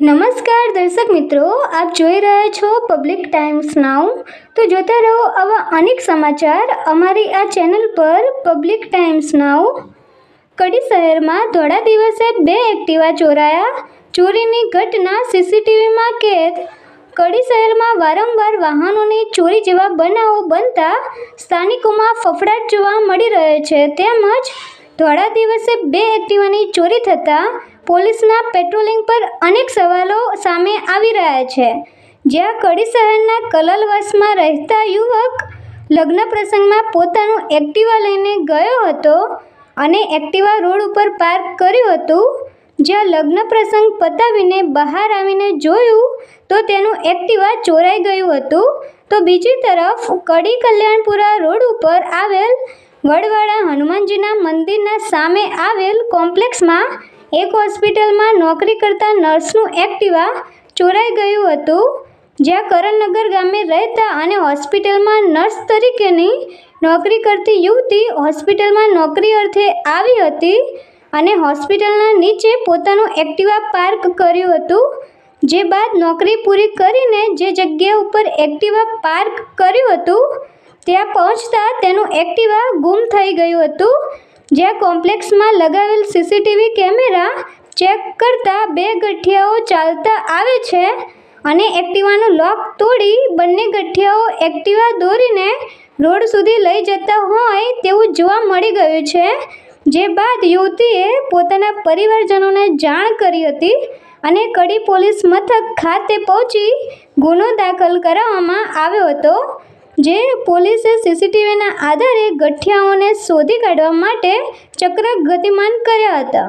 નમસ્કાર દર્શક મિત્રો, આપ જોઈ રહ્યા છો પબ્લિક ટાઈમ્સ નાઉ તો જોતા રહો આવા અનેક સમાચાર અમારી આ ચેનલ પર પબ્લિક ટાઈમ્સ નાઉ કડી શહેરમાં ધોળા દિવસે બે એક્ટિવા ચોરાયા. ચોરીની ઘટના સીસીટીવીમાં કેદ. કડી શહેરમાં વારંવાર વાહનોની ચોરી જેવા બનાવો બનતા સ્થાનિકોમાં ફફડાટ જોવા મળી રહ્યો છે. તેમજ ધોળા દિવસે બે એક્ટિવાની ચોરી થતાં પોલીસના પેટ્રોલિંગ પર અનેક સવાલો સામે આવી રહ્યા છે. જ્યાં કડી શહેરના કલલવાસમાં રહેતા યુવક લગ્ન પ્રસંગમાં પોતાનું એક્ટિવા લઈને ગયો હતો અને એક્ટિવા રોડ ઉપર પાર્ક કર્યું હતું, જ્યાં લગ્ન પ્રસંગ પતાવીને બહાર આવીને જોયું તો તેનું એક્ટિવા ચોરાઈ ગયું હતું. તો બીજી તરફ કડી કલ્યાણપુરા રોડ ઉપર આવેલ વડવાડા હનુમાનજીના મંદિરના સામે આવેલ કોમ્પ્લેક્સમાં એક હોસ્પિટલમાં નોકરી કરતા નર્સનું એક્ટિવા ચોરાઈ ગયું હતું, જ્યાં કરણનગર ગામે રહેતા અને હોસ્પિટલમાં નર્સ તરીકેની નોકરી કરતી યુવતી હોસ્પિટલમાં નોકરી અર્થે આવી હતી અને હોસ્પિટલના નીચે પોતાનું એક્ટિવા પાર્ક કર્યું હતું, જે બાદ નોકરી પૂરી કરીને જે જગ્યા ઉપર એક્ટિવા પાર્ક કર્યું હતું ત્યાં પહોંચતા તેનું એક્ટિવા ગુમ થઈ ગયું હતું, જ્યાં કોમ્પ્લેક્સમાં લગાવેલ સીસીટીવી કેમેરા ચેક કરતા બે ગઠિયાઓ ચાલતા આવે છે અને એક્ટિવાનું લોક તોડી બંને ગઠિયાઓ એક્ટિવા દોરીને રોડ સુધી લઈ જતા હોય તેવું જોવા મળી ગયું છે, જે બાદ યુવતીએ પોતાના પરિવારજનોને જાણ કરી હતી અને કડી પોલીસ મથક ખાતે પહોંચી ગુનો દાખલ કરાવવામાં આવ્યો હતો. જે પોલીસે સીસીટીવીના આધારે ગઠિયાઓને શોધી કાઢવા માટે ચક્ર ગતિમાન કર્યા હતા.